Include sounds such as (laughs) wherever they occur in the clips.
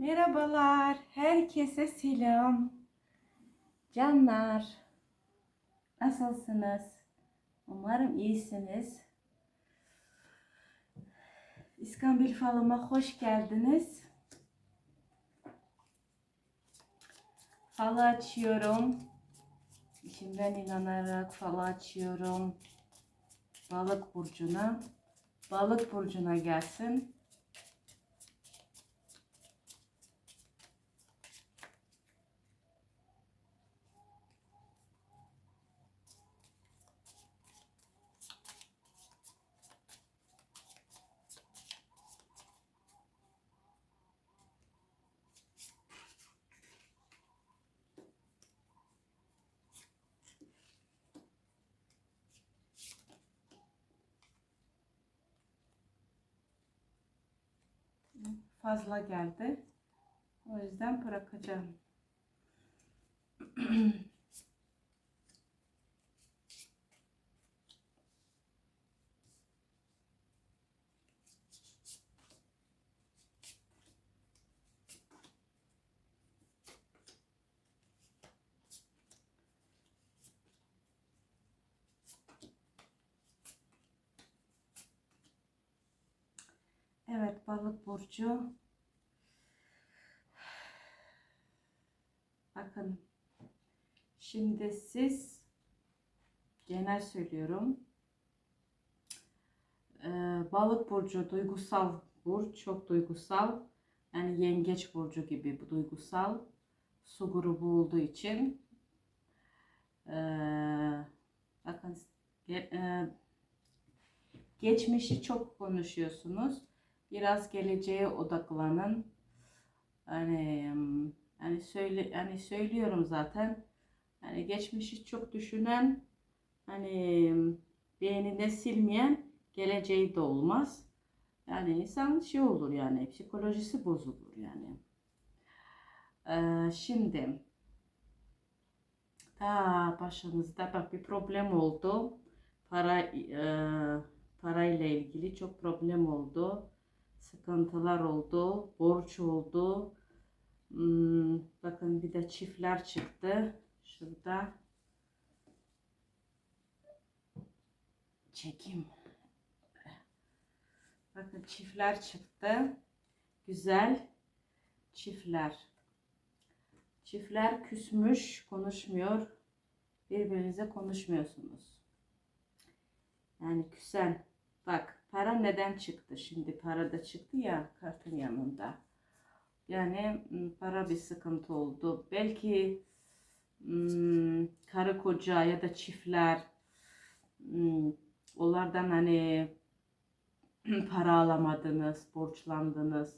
Merhabalar, herkese selam. Canlar, nasılsınız? Umarım iyisiniz. İskambil falıma hoş geldiniz. Falı açıyorum. İçimden inanarak falı açıyorum. Balık burcuna. Balık burcuna gelsin. Fazla geldi. O yüzden bırakacağım. (clears throat) Evet balık burcu. Bakın. Şimdi siz genel söylüyorum. Ee, balık burcu duygusal burç, çok duygusal. Yani yengeç burcu gibi bu duygusal. Su grubu olduğu için. Ee, bakın e, geçmişi çok konuşuyorsunuz. Biraz geleceğe odaklanın. Hani hani söyle hani söylüyorum zaten. Hani geçmişi çok düşünen hani beyninde silmeyen geleceği de olmaz. Yani insan şey olur yani psikolojisi bozulur yani. Ee, şimdi ta başınızda bak bir problem oldu. Para e, parayla ilgili çok problem oldu sıkıntılar oldu, borç oldu. Hmm, bakın bir de çiftler çıktı. Şurada. Çekim. Bakın çiftler çıktı. Güzel çiftler. Çiftler küsmüş, konuşmuyor. Birbirinize konuşmuyorsunuz. Yani küsen. Bak Para neden çıktı? Şimdi para da çıktı ya kartın yanında. Yani para bir sıkıntı oldu. Belki hmm, karı koca ya da çiftler hmm, onlardan hani (clears throat) para alamadınız, borçlandınız.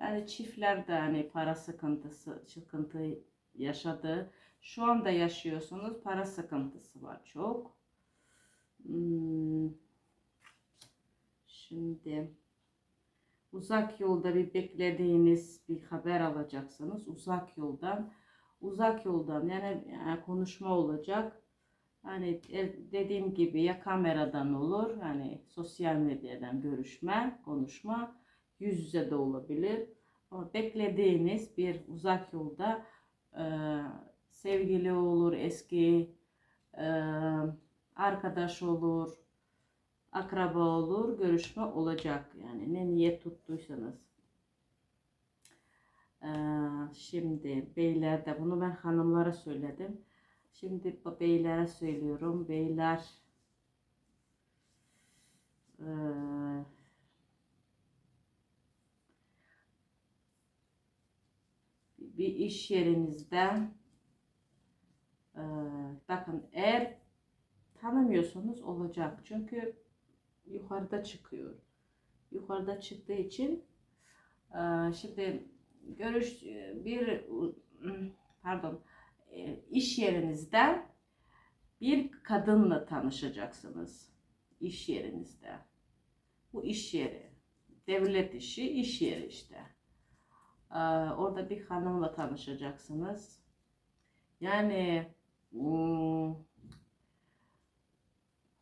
Yani çiftler de hani para sıkıntısı, sıkıntı yaşadı. Şu anda yaşıyorsunuz. Para sıkıntısı var çok. Hmm Şimdi uzak yolda bir beklediğiniz bir haber alacaksınız. Uzak yoldan uzak yoldan yani, yani konuşma olacak. Hani dediğim gibi ya kameradan olur, hani sosyal medyadan görüşme, konuşma, yüz yüze de olabilir. Ama beklediğiniz bir uzak yolda e, sevgili olur, eski e, arkadaş olur, akraba olur, görüşme olacak. Yani ne niyet tuttuysanız. Ee, şimdi beylerde bunu ben hanımlara söyledim. Şimdi beylere söylüyorum. Beyler ee, bir iş yerinizde e, bakın eğer tanımıyorsanız olacak. Çünkü yukarıda çıkıyor. Yukarıda çıktığı için e, şimdi görüş bir pardon e, iş yerinizde bir kadınla tanışacaksınız. iş yerinizde. Bu iş yeri. Devlet işi, iş yeri işte. E, orada bir hanımla tanışacaksınız. Yani hmm,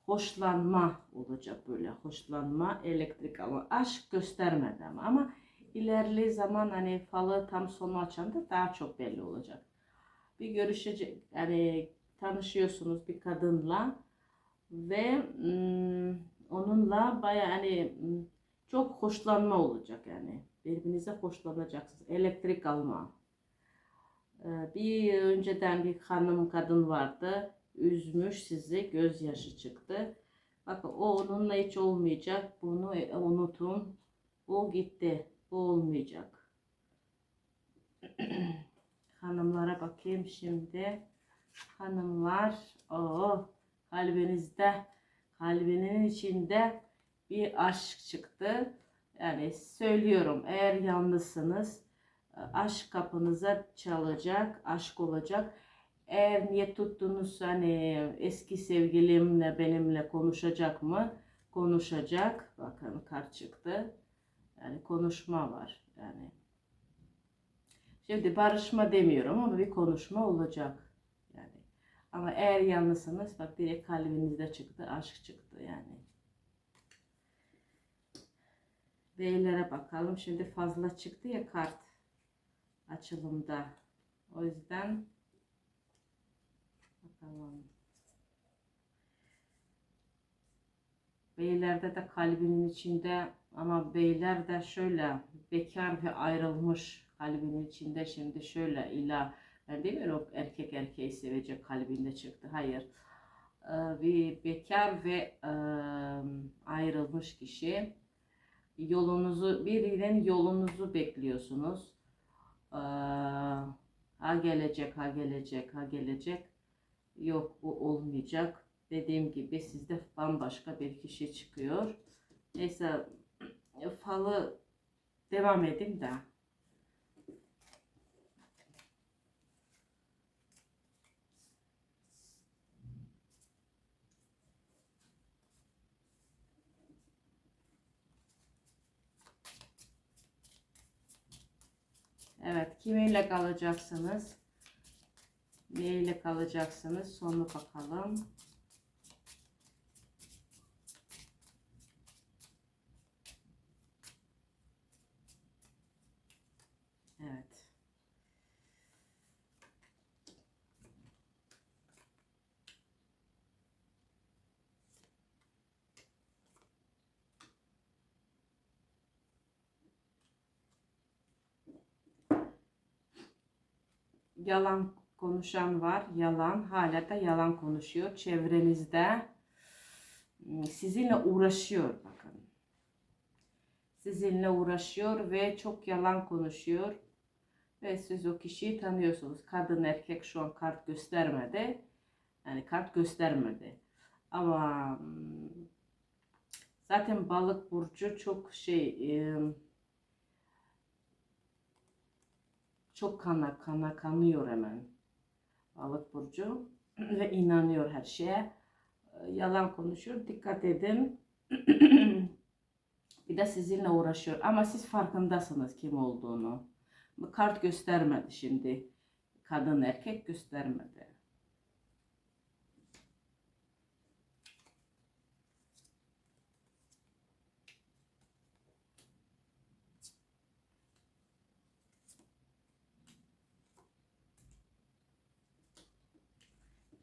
hoşlanma olacak böyle hoşlanma elektrik ama aşk göstermedi ama ilerli zaman hani falı tam sonu açanda daha çok belli olacak. Bir görüşecek yani tanışıyorsunuz bir kadınla ve mm, onunla baya hani mm, çok hoşlanma olacak yani. Birbirinize hoşlanacaksınız. Elektrik alma. Ee, Bir önceden bir hanım kadın vardı. Üzmüş sizi. Gözyaşı çıktı. Bakın o onunla hiç olmayacak. Bunu e, unutun. O gitti. Bu olmayacak. (clears throat) Hanımlara bakayım şimdi. Hanımlar. O kalbinizde kalbinin içinde bir aşk çıktı. Yani söylüyorum eğer yalnızsınız e, aşk kapınıza çalacak, aşk olacak. Eğer niyet tuttunuz hani eski sevgilimle benimle konuşacak mı? Konuşacak. Bakın kart çıktı. Yani konuşma var. Yani Şimdi barışma demiyorum ama bir konuşma olacak. Yani ama eğer yalnızsınız bak direkt kalbinizde çıktı, aşk çıktı yani. Beylere bakalım. Şimdi fazla çıktı ya kart açılımda. O yüzden bakalım. Beylerde de kalbinin içinde ama beyler de şöyle bekar ve ayrılmış kalbinin içinde şimdi şöyle ila ben demiyorum erkek erkeği sevecek kalbinde çıktı. Hayır. Ee, Bir bekar ve ayrılmış kişi yolunuzu birinin yolunuzu bekliyorsunuz. Ha gelecek, ha gelecek, ha gelecek. Yok bu olmayacak. Dediğim gibi sizde bambaşka bir kişi çıkıyor. Neyse falı devam edeyim de. Evet, kiminle kalacaksınız? Neyle kalacaksınız? Sonra bakalım. Evet. Yalan konuşan var. Yalan. Hala da yalan konuşuyor. Çevrenizde ım, sizinle uğraşıyor bakın. Sizinle uğraşıyor ve çok yalan konuşuyor. Ve siz o kişiyi tanıyorsunuz. Kadın erkek şu an kart göstermedi. Yani kart göstermedi. Ama ım, zaten balık burcu çok şey çok kana kana kanıyor hemen. Balık burcu ve inanıyor her şeye. Ee, Yalan konuşuyor. Dikkat edin. (clears throat) bir de sizinle uğraşıyor. Ama siz farkındasınız kim olduğunu. Kart göstermedi şimdi. Kadın erkek göstermedi.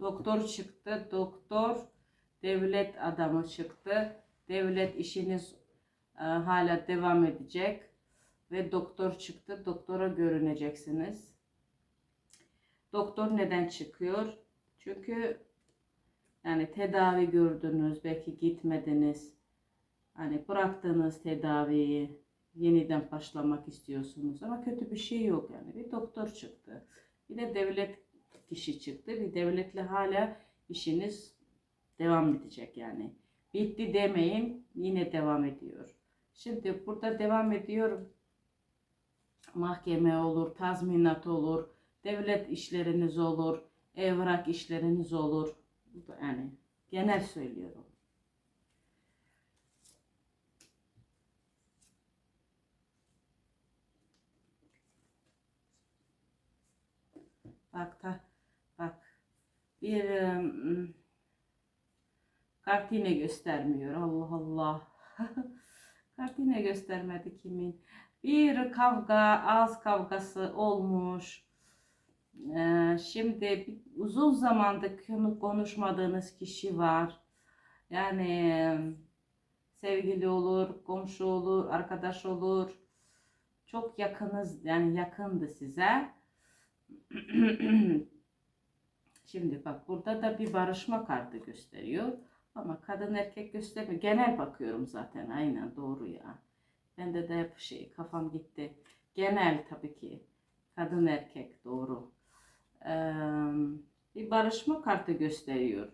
Doktor çıktı. Doktor devlet adamı çıktı. Devlet işiniz e, hala devam edecek. Ve doktor çıktı. Doktora görüneceksiniz. Doktor neden çıkıyor? Çünkü yani tedavi gördünüz. Belki gitmediniz. Hani bıraktığınız tedaviyi yeniden başlamak istiyorsunuz. Ama kötü bir şey yok yani. Bir doktor çıktı. Bir de devlet kişi çıktı. Bir devletle hala işiniz devam edecek yani. Bitti demeyin yine devam ediyor. Şimdi burada devam ediyor. Mahkeme olur, tazminat olur, devlet işleriniz olur, evrak işleriniz olur. Yani genel söylüyorum. Bak da bir ım, kart yine göstermiyor. Allah Allah. (laughs) kart yine göstermedi kimin. bir kavga, ağız kavgası olmuş. Şimdi uzun zamandır konu- konuşmadığınız kişi var. Yani sevgili olur, komşu olur, arkadaş olur. Çok yakınız, yani yakındı size. (clears throat) Şimdi bak burada da bir barışma kartı gösteriyor. Ama kadın erkek göstermiyor. Genel bakıyorum zaten. Aynen doğru ya. Bende de hep şey kafam gitti. Genel tabii ki. Kadın erkek doğru. Ee, bir barışma kartı gösteriyor.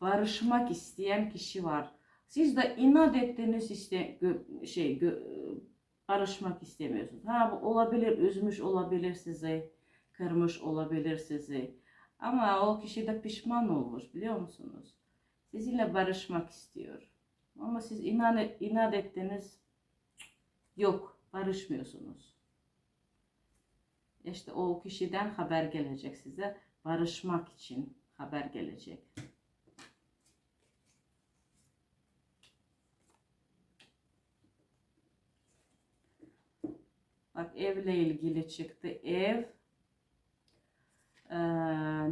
Barışmak isteyen kişi var. Siz de inat ettiniz işte gö- şey gö- barışmak istemiyorsunuz. Ha bu olabilir, üzmüş olabilir sizi, kırmış olabilir sizi. Ama o kişi de pişman olmuş biliyor musunuz? Sizinle barışmak istiyor. Ama siz inat, inat ettiniz. Yok, barışmıyorsunuz. İşte o kişiden haber gelecek size. Barışmak için haber gelecek. Bak evle ilgili çıktı. Ev. Ee,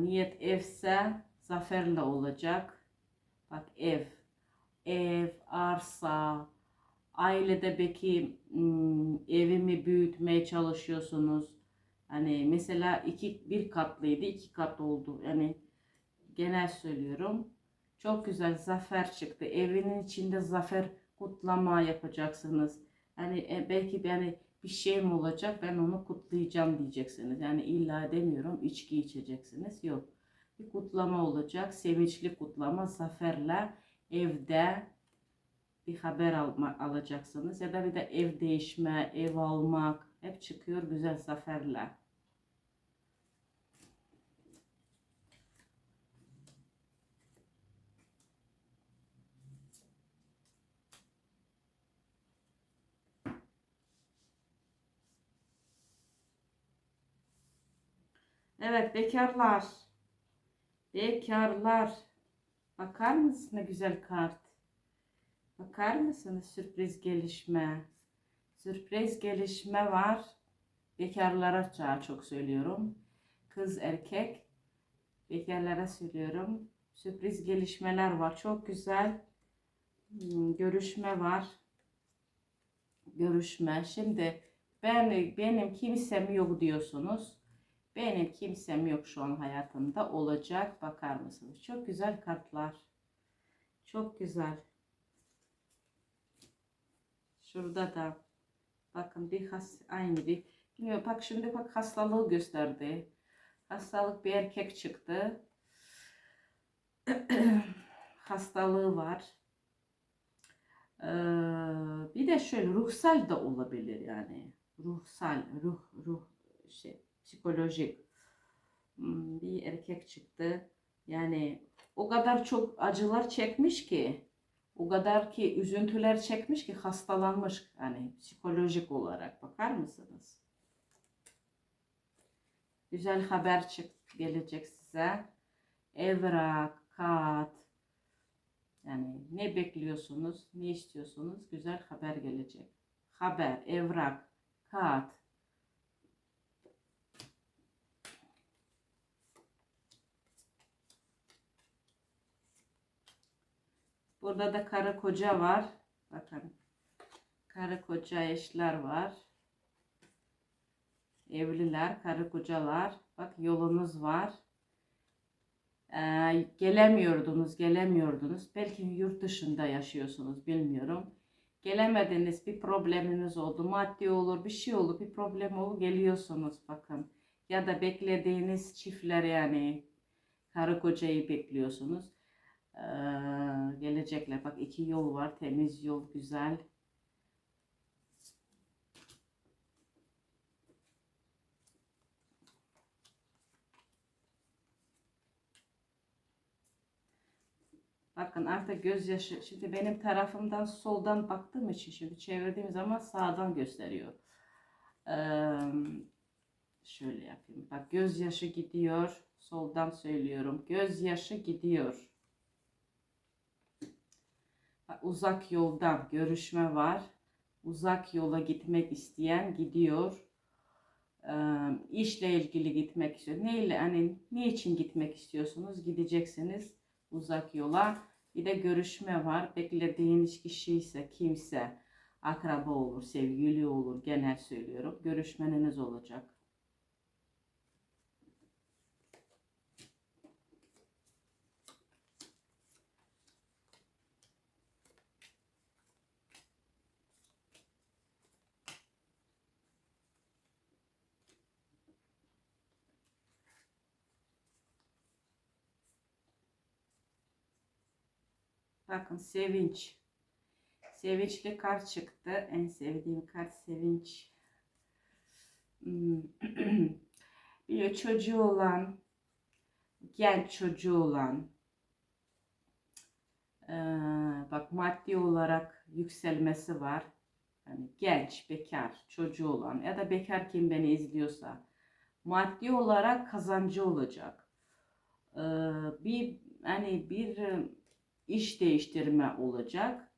niyet evse zaferle olacak. Bak ev. Ev, arsa, ailede belki hmm, evimi büyütmeye çalışıyorsunuz. Hani mesela iki bir katlıydı, iki kat oldu. Yani genel söylüyorum. Çok güzel zafer çıktı. Evinin içinde zafer kutlama yapacaksınız. Yani e, belki yani bir şey mi olacak ben onu kutlayacağım diyeceksiniz. Yani illa demiyorum içki içeceksiniz. Yok. Bir kutlama olacak. Sevinçli kutlama zaferle evde bir haber alma, alacaksınız. Ya da bir de ev değişme, ev almak hep çıkıyor güzel zaferle. Evet bekarlar. Bekarlar. Bakar mısın ne güzel kart? Bakar mısınız sürpriz gelişme? Sürpriz gelişme var. Bekarlara çok söylüyorum. Kız erkek. Bekarlara söylüyorum. Sürpriz gelişmeler var. Çok güzel. Hmm, Görüşme var. Görüşme. Şimdi ben benim kimsem yok diyorsunuz. Benim kimsem yok şu an hayatımda olacak. Bakar mısınız? Çok güzel kartlar. Çok güzel. Şurada da bakın bir has aynı bir bilmiyorum bak şimdi bak hastalığı gösterdi. Hastalık bir erkek çıktı. (clears throat) Hastalığı var. Ee, bir de şöyle ruhsal da olabilir yani. Ruhsal, ruh, ruh şey psikolojik Hmm, bir erkek çıktı. Yani o kadar çok acılar çekmiş ki o kadar ki üzüntüler çekmiş ki hastalanmış yani psikolojik olarak bakar mısınız? Güzel haber çık gelecek size. Evrak, kağıt. Yani ne bekliyorsunuz, ne istiyorsunuz? Güzel haber gelecek. Haber, evrak, kağıt. Burada da karı koca var. Bakın. Karı koca eşler var. Evliler, karı kocalar. Bak yolunuz var. Ee, gelemiyordunuz, gelemiyordunuz. Belki yurt dışında yaşıyorsunuz, bilmiyorum. Gelemediniz, bir probleminiz oldu. Maddi olur, bir şey olur, bir problem olur, geliyorsunuz bakın. Ya da beklediğiniz çiftler yani karı kocayı bekliyorsunuz. Ee, gelecekler. Bak iki yol var. Temiz yol, güzel. Bakın artık gözyaşı. Şimdi benim tarafımdan soldan baktığım için şimdi çevirdiğim zaman sağdan gösteriyor. Ee, şöyle yapayım. Bak gözyaşı gidiyor. Soldan söylüyorum. Gözyaşı gidiyor. Uzak yoldan görüşme var. Uzak yola gitmek isteyen gidiyor. Ee, işle ilgili gitmek istiyor. Neyle hani ne için gitmek istiyorsunuz? Gideceksiniz uzak yola. Bir de görüşme var. Beklediğiniz kişi ise kimse akraba olur, sevgili olur genel söylüyorum. Görüşmeniniz olacak. Bakın sevinç. Sevinçli kart çıktı. En sevdiğim kart sevinç. Hmm. (clears throat) Bir çocuğu olan, genç çocuğu olan, eee, bak maddi olarak yükselmesi var. Yani genç, bekar, çocuğu olan ya da bekar kim beni izliyorsa maddi olarak kazancı olacak. Eee, bir hani bir iş değiştirme olacak.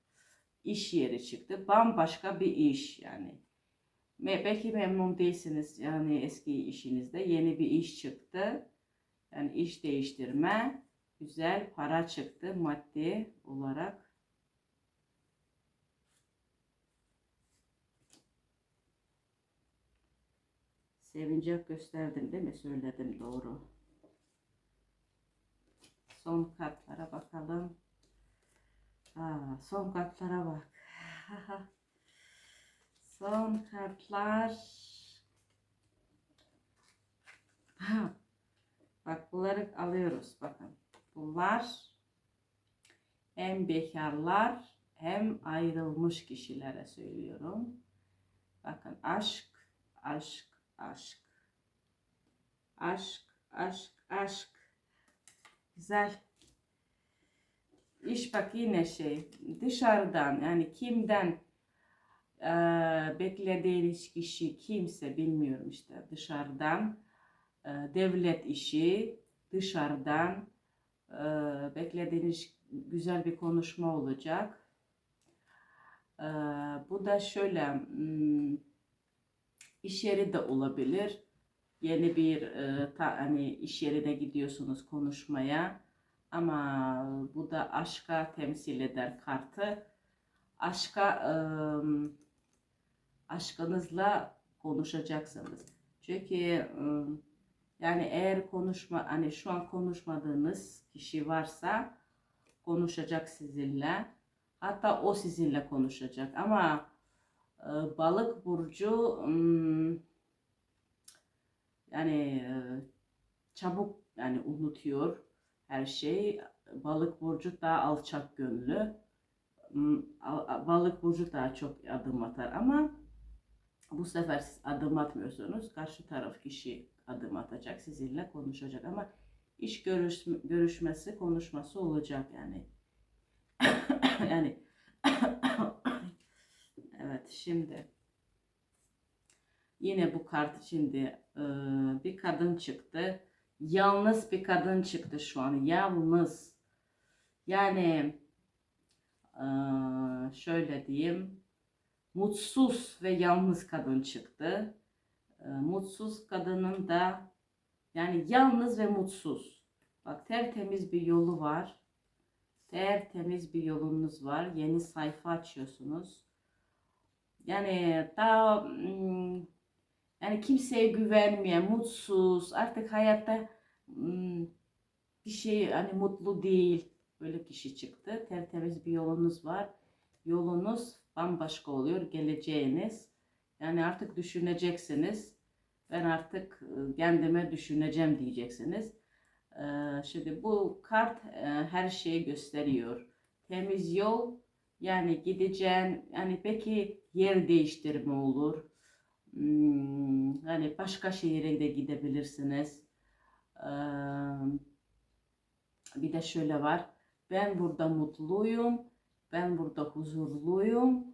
İş yeri çıktı. Bambaşka bir iş yani. Belki memnun değilsiniz yani eski işinizde. Yeni bir iş çıktı. Yani iş değiştirme. Güzel para çıktı maddi olarak. Sevince gösterdim değil mi? Söyledim doğru. Son kartlara bakalım. Aa, son kartlara bak. (laughs) son kartlar. (laughs) Bak bunları alıyoruz bakın. Bunlar hem bekarlar hem ayrılmış kişilere söylüyorum. Bakın aşk, aşk, aşk. Aşk, aşk, aşk. Güzel. İş bak yine şey dışarıdan yani kimden eee beklediğiniz kişi kimse bilmiyorum işte dışarıdan eee, devlet işi dışarıdan eee, beklediğiniz güzel bir konuşma olacak. Eee, bu da şöyle hmm, iş yeri de olabilir. Yeni bir eee, ta, hani iş yerine gidiyorsunuz konuşmaya. Ama bu da aşka temsil eder kartı. Aşka ım, aşkınızla konuşacaksınız. Çünkü yani eğer konuşma hani şu an konuşmadığınız kişi varsa konuşacak sizinle. Hatta o sizinle konuşacak. Ama e, balık burcu yani çabuk yani unutuyor her şey. Balık burcu daha alçak gönlü. Hmm, Balık burcu daha çok adım atar ama bu sefer siz adım atmıyorsunuz. Karşı taraf kişi adım atacak, sizinle konuşacak ama iş görüş, görüşmesi, konuşması olacak yani. (coughs) yani (coughs) evet şimdi yine bu kart şimdi e, bir kadın çıktı. Yalnız bir kadın çıktı şu an. Yalnız. Yani şöyle diyeyim. Mutsuz ve yalnız kadın çıktı. Mutsuz kadının da yani yalnız ve mutsuz. Bak tertemiz bir yolu var. Tertemiz bir yolunuz var. Yeni sayfa açıyorsunuz. Yani daha hmm, yani kimseye güvenmeyen, mutsuz, artık hayatta hmm, bir şey hani mutlu değil. Böyle kişi çıktı. Tertemiz bir yolunuz var. Yolunuz bambaşka oluyor. Geleceğiniz. Yani artık düşüneceksiniz. Ben artık e, kendime düşüneceğim diyeceksiniz. Ee, Şimdi bu kart e, her şeyi gösteriyor. Temiz yol yani gideceğin yani belki yer değiştirme olur. Hmm, hani başka şehire de gidebilirsiniz. Bir de şöyle var. Ben burada mutluyum. Ben burada huzurluyum.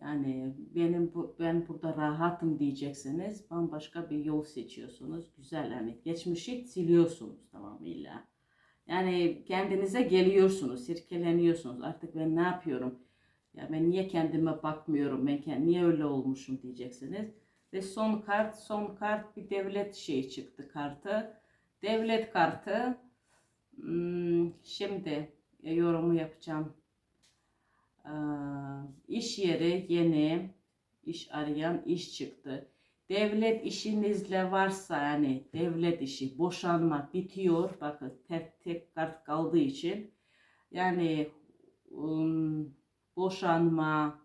Yani benim bu, ben burada rahatım diyeceksiniz. Bambaşka bir yol seçiyorsunuz. Güzel hani geçmişi siliyorsunuz tamamıyla. Yani kendinize geliyorsunuz, sirkeleniyorsunuz. Artık ben ne yapıyorum? Ya ben niye kendime bakmıyorum, ben niye öyle olmuşum diyeceksiniz. Ve son kart, son kart bir devlet şeyi çıktı kartı. Devlet kartı. Hmm, şimdi e, yorumu yapacağım. Ee, iş yeri yeni iş arayan iş çıktı. Devlet işinizle varsa yani devlet işi boşanma bitiyor. Bakın tek tek kart kaldığı için yani um, boşanma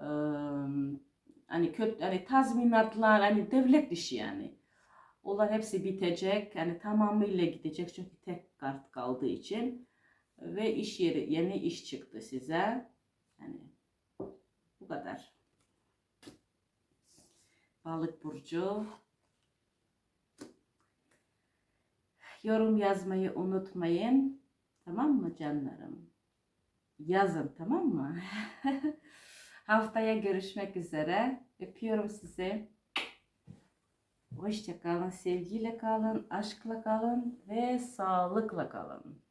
um, hani kötü hani tazminatlar hani devlet işi yani. Onlar hepsi bitecek. Yani tamamıyla gidecek çünkü tek kart kaldığı için ve iş yeri yeni iş çıktı size. Yani bu kadar. Balık burcu. Yorum yazmayı unutmayın. Tamam mı canlarım? Yazın tamam mı? (laughs) Haftaya görüşmek üzere. Öpüyorum sizi. Hoşça kalın, sevgiyle kalın, aşkla kalın ve sağlıkla kalın.